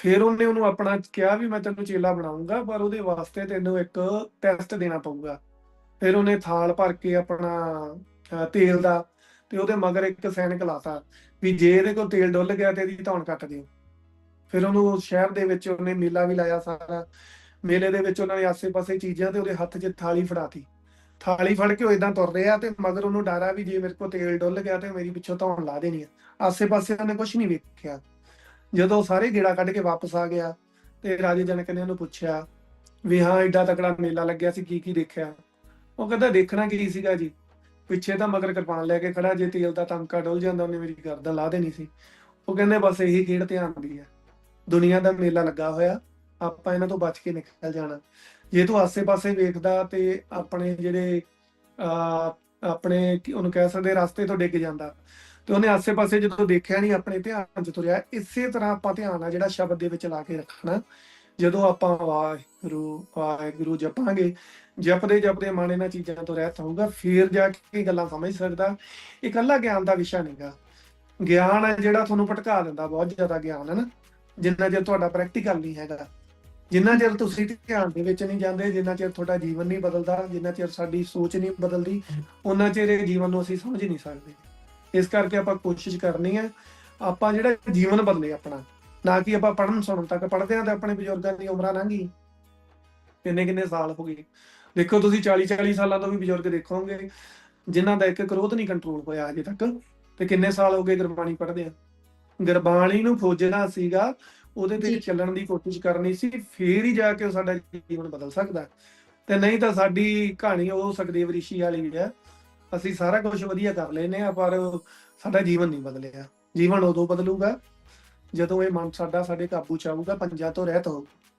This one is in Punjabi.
ਫਿਰ ਉਹਨੇ ਉਹਨੂੰ ਆਪਣਾ ਕਿਹਾ ਵੀ ਮੈਂ ਤੈਨੂੰ ਚੇਲਾ ਬਣਾਉਂਗਾ ਪਰ ਉਹਦੇ ਵਾਸਤੇ ਤੈਨੂੰ ਇੱਕ ਟੈਸਟ ਦੇਣਾ ਪਊਗਾ। ਫਿਰ ਉਹਨੇ ਥਾਲ ਭਰ ਕੇ ਆਪਣਾ ਤੇਲ ਦਾ ਤੇ ਉਹਦੇ ਮਗਰ ਇੱਕ ਸੈਨਿਕ ਲਾਤਾ ਵੀ ਜੇ ਇਹਦੇ ਕੋਲ ਤੇਲ ਡੁੱਲ ਗਿਆ ਤੇ ਇਹਦੀ ਧੌਣ ਕੱਟ ਦਿਓ। ਫਿਰ ਉਹਨੂੰ ਸ਼ਹਿਰ ਦੇ ਵਿੱਚ ਉਹਨੇ ਮੇਲਾ ਵੀ ਲਾਇਆ ਸਾਰਾ। ਮੇਲੇ ਦੇ ਵਿੱਚ ਉਹਨਾਂ ਨੇ ਆਸੇ-ਪਾਸੇ ਚੀਜ਼ਾਂ ਤੇ ਉਹਦੇ ਹੱਥ 'ਚ ਥਾਲੀ ਫੜਾਤੀ। ਥਾਲੀ ਫੜ ਕੇ ਉਹ ਇਦਾਂ ਤੁਰ ਰਿਹਾ ਤੇ ਮਗਰ ਉਹਨੂੰ ਡਰ ਆ ਵੀ ਜੇ ਮੇਰੇ ਕੋਲ ਤੇਲ ਡੁੱਲ ਗਿਆ ਤੇ ਮੇਰੀ ਪਿੱਛੋਂ ਧੌਣ ਲਾ ਦੇਣੀ ਆ। ਆਸੇ-ਪਾਸੇ ਉਹਨੇ ਕੁਝ ਨਹੀਂ ਵੇਖਿਆ। ਜਦੋਂ ਸਾਰੇ ਗੇੜਾ ਕੱਢ ਕੇ ਵਾਪਸ ਆ ਗਿਆ ਤੇ ਰਾਜੇ ਜਨਕ ਨੇ ਉਹਨੂੰ ਪੁੱਛਿਆ ਵੀ ਹਾਂ, ਏਡਾ ਤਕੜਾ ਮੇਲਾ ਲੱਗਿਆ ਸੀ, ਕੀ ਕੀ ਦੇਖਿਆ? ਉਹ ਕਹਿੰਦਾ, ਦੇਖਣਾ ਕੀ ਸੀਗਾ ਜੀ? ਪਿੱਛੇ ਤਾਂ ਮਗਰ ਕਿਰਪਾਨ ਲੈ ਕੇ ਖੜਾ, ਜੇ ਤੇਲ ਦਾ ਟੰਕਾ ਡੁੱਲ ਜਾਂਦਾ, ਉਹਨੇ ਮੇਰੀ ਗਰਦਨ ਲਾ ਦੇਣੀ ਸੀ। ਉਹ ਕਹਿੰਦੇ, ਬਸ ਇਹੀ ਖੇਡ ਧਿਆਨ ਦੀ ਹੈ। ਦੁਨੀਆ ਦਾ ਮੇਲਾ ਲੱਗਾ ਹੋਇਆ, ਆਪਾਂ ਇਹਨਾਂ ਤੋਂ ਬਚ ਕੇ ਨਿਕਲ ਜਾਣਾ। ਜੇ ਤੂੰ ਆਸੇ-ਪਾਸੇ ਵੇਖਦਾ ਤੇ ਆਪਣੇ ਜਿਹੜੇ ਆ ਆਪਣੇ ਉਹਨੂੰ ਕਹਿ ਸਕਦੇ, ਰਸਤੇ ਤੋਂ ਡਿੱਗ ਜਾਂਦਾ। ਤੇ ਉਹਨੇ ਆਸੇ-ਪਾਸੇ ਜਦੋਂ ਦੇਖਿਆ ਨਹੀਂ ਆਪਣੇ ਧਿਆਨ 'ਚ ਤੁਰਿਆ ਇਸੇ ਤਰ੍ਹਾਂ ਆਪਾਂ ਧਿਆਨ ਆ ਜਿਹੜਾ ਸ਼ਬਦ ਦੇ ਵਿੱਚ ਲਾ ਕੇ ਰੱਖਣਾ। ਜਦੋਂ ਆਪਾਂ ਵਾਹਿਗੁਰੂ ਵਾਹਿਗੁਰੂ ਜਪਾਂਗੇ ਜਪਦੇ ਜਪਦੇ ਮਨ ਇਹਨਾਂ ਚੀਜ਼ਾਂ ਤੋਂ ਰਹਿਤ ਹੋਊਗਾ ਫਿਰ ਜਾ ਕੇ ਇਹ ਗੱਲਾਂ ਸਮਝ ਸਕਦਾ। ਇਹ ਇਕੱਲਾ ਗਿਆਨ ਦਾ ਵਿਸ਼ਾ ਨਹੀਂਗਾ ਗਿਆਨ ਹੈ ਜਿਹੜਾ ਤੁਹਾਨੂੰ ਭਟਕਾ ਦਿੰਦਾ ਬਹੁਤ ਜ਼ਿਆਦਾ ਗਿਆਨ ਹੈ ਨਾ। ਜਿੰਨਾ ਚਿਰ ਤੁਹਾਡਾ ਪ੍ਰੈਕਟੀਕਲ ਨਹੀਂ ਹੈਗਾ। ਜਿੰਨਾ ਚਿਰ ਤੁਸੀਂ ਧਿਆਨ ਦੇ ਵਿੱਚ ਨਹੀਂ ਜਾਂਦੇ ਜਿੰਨਾ ਚਿਰ ਤੁਹਾਡਾ ਜੀਵਨ ਨਹੀਂ ਬਦਲਦਾ ਜਿੰਨਾ ਚਿਰ ਸਾਡੀ ਸੋਚ ਨਹੀਂ ਬਦਲਦੀ ਉਹਨਾਂ ਚਿਰ ਇਹ ਜੀਵਨ ਨੂੰ ਅਸੀਂ ਸਮਝ ਨਹੀਂ ਸਕਦੇ। ਇਸ ਕਰਕੇ ਆਪਾਂ ਕੋਸ਼ਿਸ਼ ਕਰਨੀ ਹੈ ਆਪਾਂ ਜਿਹੜਾ ਜੀਵਨ ਬਦਲੇ ਆਪਣਾ ਨਾ ਕਿ ਆਪਾਂ ਪੜਨ ਸੁਣਨ ਤੱਕ ਪੜਦੇ ਆ ਤੇ ਆਪਣੇ ਬਜ਼ੁਰਗਾਂ ਦੀ ਉਮਰਾਂ ਲੰਘੀ ਕਿੰਨੇ ਕਿੰਨੇ ਸਾਲ ਹੋ ਗਏ। ਦੇਖੋ ਤੁਸੀਂ 40 40 ਸਾਲਾਂ ਤੋਂ ਵੀ ਬਜ਼ੁਰਗ ਦੇਖੋਗੇ ਜਿਨ੍ਹਾਂ ਦਾ ਇੱਕ ਕ੍ਰੋਧ ਨਹੀਂ ਕੰਟਰੋਲ ਹੋਇਆ ਅਜੇ ਤੱਕ ਤੇ ਕਿੰਨੇ ਸਾਲ ਹੋ ਗਏ ਗੁਰਬਾਣੀ ਪੜ੍ਹਦੇ ਆ। ਗੁਰਬਾਣੀ ਨੂੰ ਖੋਜਣਾ ਸੀਗਾ ਉਹਦੇ ਤੇ। ਚੱਲਣ ਦੀ ਕੋਸ਼ਿਸ਼ ਕਰਨੀ ਸੀ ਫੇਰ ਹੀ ਜਾ ਕੇ ਸਾਡਾ ਜੀਵਨ ਬਦਲ ਸਕਦਾ। ਤੇ ਨਹੀਂ ਤਾਂ ਸਾਡੀ ਕਹਾਣੀ ਉਹ ਸੁਖਦੇਵ ਰਿਸ਼ੀ ਵਾਲੀ ਹੈ ਅਸੀਂ ਸਾਰਾ ਕੁਝ ਵਧੀਆ ਕਰ ਲੈਨੇ ਆ, ਪਰ ਸਾਡਾ ਜੀਵਨ ਨਹੀਂ ਬਦਲਿਆ। ਜੀਵਨ ਉਦੋਂ ਬਦਲੂਗਾ ਜਦੋਂ ਇਹ ਮਨ ਸਾਡਾ ਸਾਡੇ ਕਾਬੂ ਚ ਆਊਗਾ, ਪੰਜਾਂ ਤੋਂ ਰਹਿਤ ਹੋਊਗਾ।